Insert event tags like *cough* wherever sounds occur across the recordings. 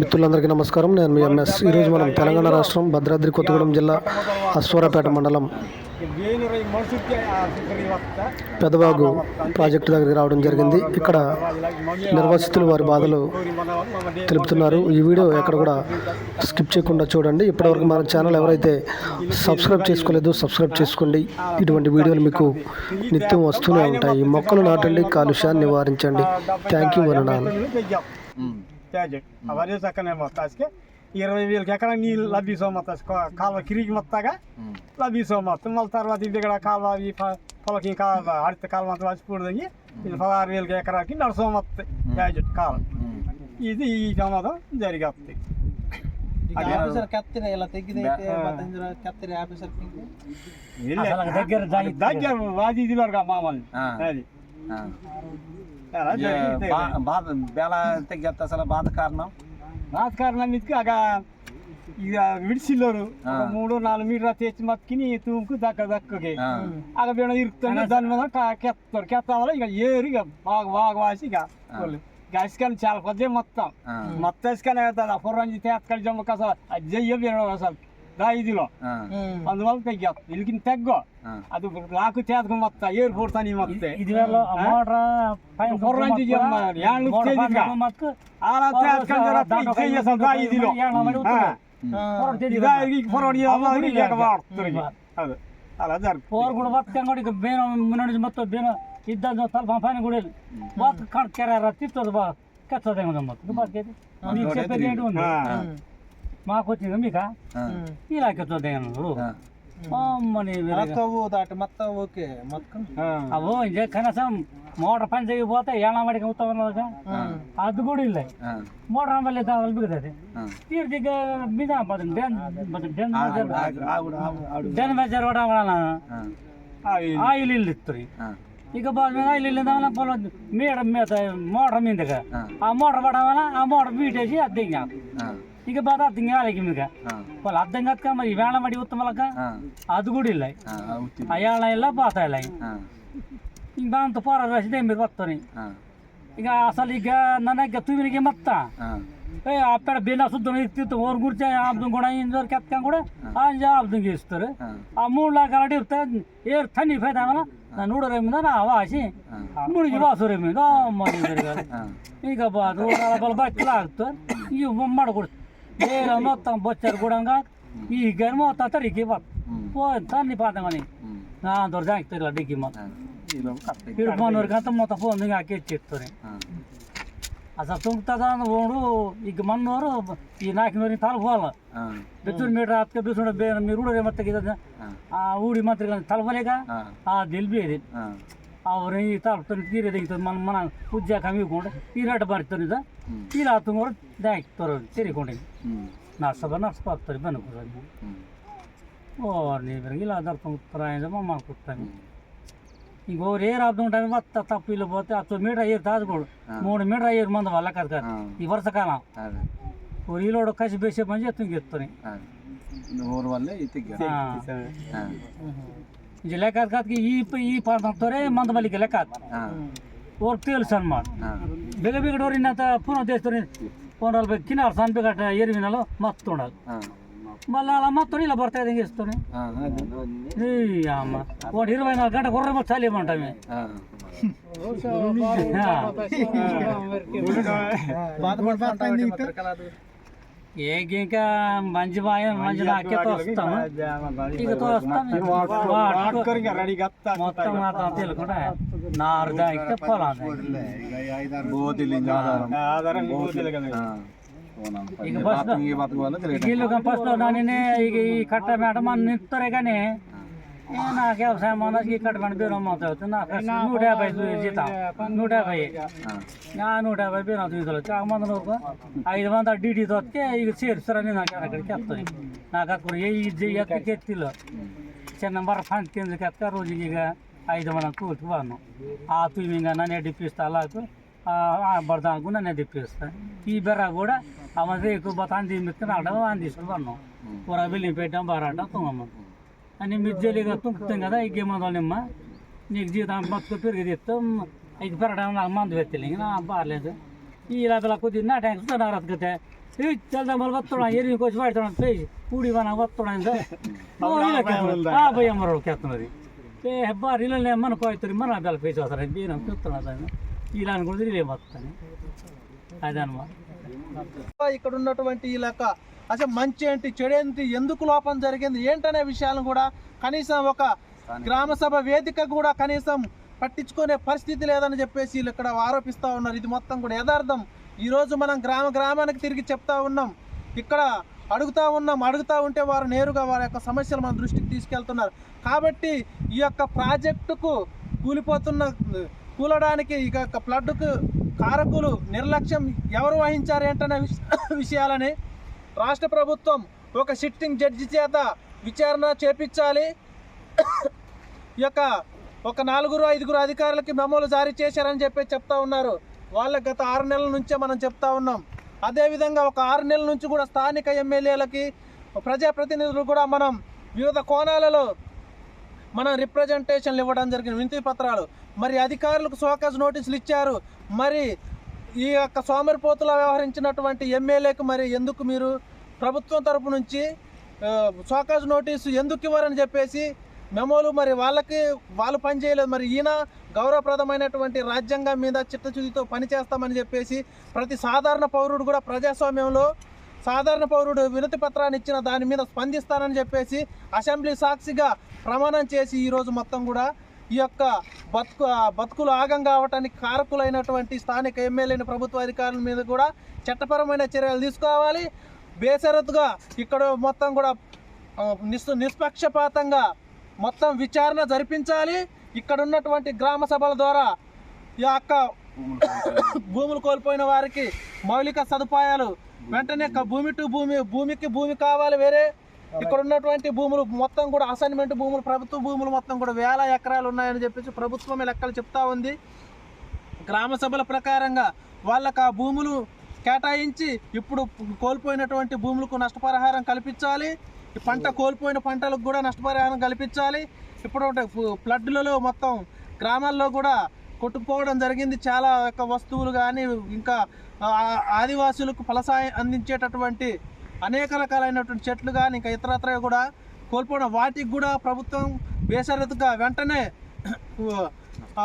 మిత్రులందరికీ నమస్కారం. నేను మీ ఎంఎస్. ఈరోజు మనం తెలంగాణ రాష్ట్రం భద్రాద్రి కొత్తగూడెం జిల్లా అశ్వరపేట మండలం పెదవాగు ప్రాజెక్టు దగ్గరికి రావడం జరిగింది. ఇక్కడ నిర్వాసితులు వారి బాధలు తెలుపుతున్నారు. ఈ వీడియో ఎక్కడ కూడా స్కిప్ చేయకుండా చూడండి. ఇప్పటివరకు మన ఛానల్ ఎవరైతే సబ్స్క్రైబ్ చేసుకోలేదో సబ్స్క్రైబ్ చేసుకోండి. ఇటువంటి వీడియోలు మీకు నిత్యం వస్తూనే ఉంటాయి. మొక్కలు నాటండి కాలుష్యాన్ని నివారించండి. థ్యాంక్ యూ వనడాన్ ప్రాజెక్ట్ అవన్నీ చక్కనే మొత్తానికి ఇరవై వేలకి ఎక్కడ నీళ్ళు లభిస్తాం మొత్తం కాలువ కిరిగి మొత్తగా లభిస్తాం మొత్తం మళ్ళీ తర్వాత ఇది ఇక్కడ కాలువ ఈ ప- పొలకి కాలువ అడితే కాలువ అంతా వచ్చిపోతుంది ఇది పదహారు వేలకి ఎకరాకి నడుస్తాం మొత్తం ప్రాజెక్ట్ కాలువ ఇది ఈ ప్రమాదం జరిగేస్తుంది ಈಗ ಆಫೀಸರ್ ಕತ್ತಿರ ಎಲ್ಲ ತೆಗೆದೈತೆ ಮತ್ತಂದ್ರ ಕತ್ತಿರ ಆಫೀಸರ್ దగ్గర దగ్గర వాది ఇదిలోగా మామూలు అది అలా జరిగింది. బాధ బేళ తగ్గేస్త అసలు బాధ కారణం బాధ కారణం. ఇదికి అగ ఇక విడిసిల్లోరు మూడు నాలుగు మీటర్ తెచ్చి మత్కిని తూముకు దక్క దక్కకి. అక్కడ బేడ ఇరుకుతుంది దాని మీద కెత్తారు. కెత్తావాల ఇక ఏరు ఇక బాగా బాగా వాసి ఇక గసికని చాలా కొద్దిగా మొత్తం. మొత్తం ఇసుకనే కదా అప్పుడు రంజితే అక్కడ జమ్మ అసలు అది చెయ్యబేడు అసలు. ದಾಯಿದಿಲ್ಲ ಒಂದು ಒಂದು ತೆಗಿ ಇಲ್ಲಿಗಿನ ತೆಗ್ಗೋ ಅದು ನಾಲ್ಕು ತೆಗೆದು ಮತ್ತೆ ಏರ್ ಕೊಡ್ತಾನೆ ಮತ್ತೆ. ಬೇನ ಇದ್ದ ಸ್ವಲ್ಪ ಫೈನ್ ಗುಡಿಯಲ್ಲಿ ಮತ್ತೆ ಕಣ್ ಕೆರೆ ತಿತ್ತದ ಬಾ ಕೆತ್ತದ ಮತ್ತೆ మాకు వచ్చింది మీకు ఇలాకెత్తో దయనుడు. అవో ఇంకా కనీసం మోటార్ పని చేయకపోతే ఏళ్ళమడికి అవుతా ఉన్నారు అది కూడా ఇల్ల. మోటార్ వల్ల తలపికది తీరు దిగ్గ మీద డెన్ మెజర్ ఆయిల్. ఇల్లు ఇస్తుంది ఇక ఆయిల్ ఇల్లు దాని పొలం మీద మీద మోటార్ మీదగా. ఆ. మోటార్ పడవన ఆ మోటార్ బీటేసి అది దిగాం ಈಗ ಬಾದ ಹತ್ತಂಗೆ ಆಲಕ್ಕೆ ನಿಮಗೆ ಒಲ್ಲ ಹತ್ತಂಗೆ ಮಾಡಿ ಉತ್ತಮ ಇವೇಳ ಅದು ಕೂಡ ಇಲ್ಲ ಅಯಾಳ ಇಲ್ಲ ಬಾತ ಇಲ್ಲ ಈಗ. ಬಂತು ಪೋರ ರಸಿದೆ ಎಂಬ ಗೊತ್ತನಿ ಈಗ ಅಸಲ್ ಈಗ ನನಗೆ ತುವಿನಿಗೆ ಮತ್ತ. ಏ ಅಪ್ಪಡ ಬೇನ ಸುದ್ದ ಇರ್ತಿತ್ತು ಓರ್ ಗುರ್ಚ ಆಬ್ದು ಗುಣ ಇಂದೋರ್ ಕೆತ್ಕೊಂಡ್ ಕೂಡ ಅಂಜ ಆಬ್ದಂಗೆ ಇಸ್ತಾರೆ ಆ ಮೂಳ ಗರಡಿ ಇರ್ತ ಏರ್ ಏರ್ ತಣ್ಣಿ ಫೈದಾಮಲ್ಲ ನಾನು ನೋಡೋರ ಮುಂದೆ ನಾ ವಾಸಿ. ಮುಳುಗಿ ವಾಸುರ ಮುಂದೆ ಈಗ ಬಲ ಬಲ ಬಚ್ಚಲ ಆಗ್ತದೆ ಇವು ಮಾಡ್ಕೊಡ್ತೀನಿ మొత్తం బొచ్చారు కూడా ఈ గని మొత్తం అంతా డిగ్గి పోయింది తన్ని పాతమని అందరు జాగ్రత్త ఇలా డిగ్గి మొత్తం ఇడుపునూరు గంట మొత్తం పోంది అక్కెచ్చేస్తాను అసలు తుంగుతుందా పోడు ఇక మన్నోరు ఈ నాకినూరు తల పోల బిచ్చూరు మీటర్ అత్క బిచ్చుడు మీరు ఊడి మత్త ఊడి మంత్రి తలపలేక ఆ దిల్బేది ಅವ್ರು ಈ ತಲುಪ್ತಾನೆ ತೀರೆ ತೆಗಿತದೆ ಮನ ಮನ ಉಜ್ಜಾಕ ಹಂಗಿಕೊಂಡು ಈ ನಟ ಬರ್ತಾನೆ ಇದ ಈ ರಾತ್ರಿ ಡ್ಯಾಕ್ ತರೋ ಸೇರಿಕೊಂಡೆ ನರ್ಸಬ ನರ್ಸಪ್ಪ ಆಗ್ತಾರೆ ಬೆನಕೂರಲ್ಲಿ ಓ ನೀವು ಬರಂಗಿಲ್ಲ ಅದರ ಪ್ರಾಯ ಮಾಡ್ಕೊಡ್ತಾನೆ ಈಗ ಅವ್ರು ಏರ್ ಆದ್ಕೊಂಡಾಗ ಮತ್ತೆ ತಪ್ಪಿಲ್ಲ ಬೋತೆ ಹತ್ತು ಮೀಟ್ರ್ ಏರ್ ತಾದ್ಗಳು ಮೂರು ಮೀಟರ್ ಏರ್ ಮಂದ ಹೊಲ ಕರ್ಕಾರ ಈ ವರ್ಷ ಕಾಲ ಅವ್ರು ಇಲ್ಲೋಡ ಕಸಿ ಬೇಸಿ ಬಂಜೆ ತುಂಗಿರ್ತಾನೆ ಊರು ಒಲ್ಲೆ ఇది తెగ్గారు. ఆ. ఇది లెక్క కాదు ఈ ఈ పంతొరే మంద మళ్ళీ లెక్క ఆ. ಅವ್ರು తెలుసు అన్నమాట ఆ. ಬೇಗ ಬೇಗ ಡೋರ್ ಇನ್ನಂತ ಪುನಃ తెస్తారు ಪುನಃ ಬೇಕು ಕಿನಾರ್ ಸಣ್ಣ ಬೇಗ ಎರಿವಿನಲ್ಲ ಮತ್ತು ఉండాలి ఆ. మళ్ళీ అలా మొత్తం ఇలా పడతాయి ఇంక ఇస్తాను ఆ. అదే. ఈ అమ్మ వాడు ఇరవై నాలుగు గంట గుర్ర చలి ఇవ్వమంటామే ఆ. ఏ గింక మంచి బాగా మంచి నాకేతో వస్తాము. ఇకతో మొత్తం మాత్రం తెలుకుండా దానినే ఇక ఈ కట్ట మేడం అని కానీ నాకు వ్యవసాయం మనకి ఈ కట్ట మన బీరం అవుతుంది నాకు నూట యాభై జీతం నూట యాభై ఆ. ఆ నూట యాభై బీరం తీసుకొచ్చి చాలా మంది వరకు ఐదు మంది డీటీ తోస్తే ఇక చేరుస్తారని నాకు అక్కడికి చెప్తాను నాకు అక్కడ ఏ ఇది ఎక్కడికి ఎత్తిలో చిన్న మర పంచి కిందకి ఎత్త రోజుకి ఇక ఐదు మంది కూలికి వాను ఆ తుమ్మి ఇంకా నన్నే డిప్పిస్తా అలాకు బడదాకు నన్నే డిప్పిస్తా ఈ బెర్ర కూడా ఆ మంది ఎక్కువ బతా అంది రావడం అందిస్తుంది వన్నాం కూర బిల్లి పెట్టాం బారాటం తుంగమ్మ అని మిర్జీలు తుంకుతాం కదా ఇగ్గే మందోళ్ళమ్మ నీకు జీతం బతుకు పెరిగి తీస్తాం ఇక పెరగడం నాకు మందు పెట్టలే బాగలేదు ఇలా పిల్ల కొద్దిగా నా ట్యాంక్ తిన్నారు అతికితే చల్దాం మళ్ళీ వస్తున్నాం ఎనిమిది వచ్చి పడుతున్నాం పోయి కూడి మనం వస్తున్నాం ఆ భయం మరొకటి ఎత్తున్నది ఏ హెబ్బారీలో మన పోయితే మన పిల్లలు పోయి చూస్తారని నేను చూస్తున్నాను ఇలా అనుకుంటే ఇలా వస్తాను అదనమాట. ఇక్కడ ఉన్నటువంటి ఈ లెక్క. అసలు మంచి ఏంటి చెడు ఏంటి ఎందుకు లోపం జరిగింది ఏంటనే విషయాలను కూడా కనీసం ఒక గ్రామ సభ వేదిక కూడా కనీసం పట్టించుకునే పరిస్థితి లేదని చెప్పేసి వీళ్ళు ఇక్కడ ఆరోపిస్తూ ఉన్నారు. ఇది మొత్తం కూడా యథార్థం. ఈరోజు మనం గ్రామ గ్రామానికి తిరిగి చెప్తా ఉన్నాం. ఇక్కడ అడుగుతా ఉన్నాం అడుగుతా ఉంటే వారు నేరుగా వారి యొక్క సమస్యలు మన దృష్టికి తీసుకెళ్తున్నారు. కాబట్టి ఈ యొక్క ప్రాజెక్టుకు కూలిపోతున్న కూలడానికి ఈ యొక్క ఫ్లడ్కు కారకులు నిర్లక్ష్యం ఎవరు వహించారు ఏంటనే *coughs* విషయాలని రాష్ట్ర ప్రభుత్వం ఒక సిట్టింగ్ జడ్జి చేత విచారణ చేపించాలి. *coughs* ఈ యొక్క ఒక నలుగురు ఐదుగురు అధికారులకి మెమోలు జారీ చేశారని చెప్పి చెప్తా ఉన్నారు. వాళ్ళ గత ఆరు నెలల నుంచే మనం చెప్తా ఉన్నాం. అదేవిధంగా ఒక ఆరు నెలల నుంచి కూడా స్థానిక ఎమ్మెల్యేలకి ప్రజాప్రతినిధులు కూడా మనం వివిధ కోణాలలో మనం రిప్రజెంటేషన్లు ఇవ్వడం జరిగింది. వినతి పత్రాలు. మరి అధికారులకు సోకాజ్ నోటీసులు ఇచ్చారు. మరి ఈ యొక్క సోమరిపోతులా వ్యవహరించినటువంటి ఎమ్మెల్యేకు మరి ఎందుకు మీరు ప్రభుత్వం తరపు నుంచి సోకాజ్ నోటీసు ఎందుకు ఇవ్వరని చెప్పేసి మెమోలు మరి వాళ్ళకి వాళ్ళు పని చేయలేదు. మరి ఈయన గౌరవప్రదమైనటువంటి రాజ్యాంగం మీద చిత్తశుద్ధితో పనిచేస్తామని చెప్పేసి ప్రతి సాధారణ పౌరుడు కూడా ప్రజాస్వామ్యంలో సాధారణ పౌరుడు వినతి పత్రాన్ని ఇచ్చిన దాని మీద స్పందిస్తానని చెప్పేసి అసెంబ్లీ సాక్షిగా ప్రమాణం చేసి ఈరోజు మొత్తం కూడా ఈ యొక్క బతుకు బతుకులు ఆగం కావటానికి కారకులైనటువంటి స్థానిక ఎమ్మెల్యేని ప్రభుత్వ అధికారుల మీద కూడా చట్టపరమైన చర్యలు తీసుకోవాలి. బేసరతుగా ఇక్కడ మొత్తం కూడా నిస్ నిష్పక్షపాతంగా మొత్తం విచారణ జరిపించాలి. ఇక్కడ ఉన్నటువంటి గ్రామ సభల ద్వారా ఈ యొక్క *coughs* భూములు కోల్పోయిన వారికి మౌలిక సదుపాయాలు వెంటనే భూమి టు భూమి భూమికి భూమి కావాలి వేరే. ఇక్కడ ఉన్నటువంటి భూములు మొత్తం కూడా అసైన్మెంట్ భూములు ప్రభుత్వ భూములు మొత్తం కూడా వేల ఎకరాలు ఉన్నాయని చెప్పేసి ప్రభుత్వమే లెక్కలు చెప్తా ఉంది. గ్రామ సభల ప్రకారంగా వాళ్ళకి ఆ భూములు కేటాయించి ఇప్పుడు కోల్పోయినటువంటి భూములకు నష్టపరిహారం కల్పించాలి. పంట కోల్పోయిన పంటలకు కూడా నష్టపరిహారం కల్పించాలి. ఇప్పుడు ఫ్లడ్లలో మొత్తం గ్రామాల్లో కూడా కొట్టుకుపోవడం జరిగింది. చాలా యొక్క వస్తువులు కానీ ఇంకా ఆదివాసులకు ఫలసాయం అందించేటటువంటి అనేక రకాలైనటువంటి చెట్లు కానీ ఇంకా ఇతరత్ర కూడా కోల్పోవడం. వాటికి కూడా ప్రభుత్వం బేసరతుగా వెంటనే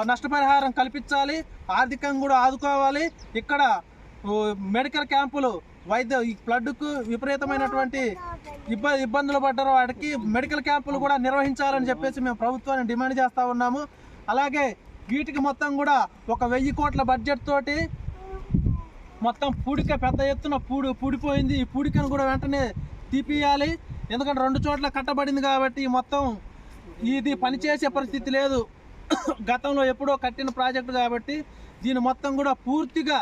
నష్టపరిహారం కల్పించాలి. ఆర్థికంగా కూడా ఆదుకోవాలి. ఇక్కడ మెడికల్ క్యాంపులు వైద్య ఈ ఫ్లడ్కు విపరీతమైనటువంటి ఇబ్బంది ఇబ్బందులు పడ్డారు. వాటికి మెడికల్ క్యాంపులు కూడా నిర్వహించాలని చెప్పేసి మేము ప్రభుత్వాన్ని డిమాండ్ చేస్తూ ఉన్నాము. అలాగే వీటికి మొత్తం కూడా ఒక వెయ్యి కోట్ల బడ్జెట్ తోటి మొత్తం పూడిక పెద్ద ఎత్తున పూడి పూడిపోయింది. ఈ పూడికను కూడా వెంటనే తీపియాలి ఎందుకంటే రెండు చోట్ల కట్టబడింది కాబట్టి మొత్తం ఇది పనిచేసే పరిస్థితి లేదు. గతంలో ఎప్పుడో కట్టిన ప్రాజెక్టు కాబట్టి దీని మొత్తం కూడా పూర్తిగా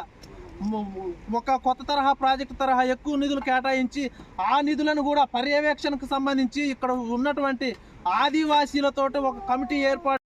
ఒక కొత్త తరహా ప్రాజెక్టు తరహా ఎక్కువ నిధులు కేటాయించి ఆ నిధులను కూడా పర్యవేక్షణకు సంబంధించి ఇక్కడ ఉన్నటువంటి ఆదివాసీలతోటి ఒక కమిటీ ఏర్పాటు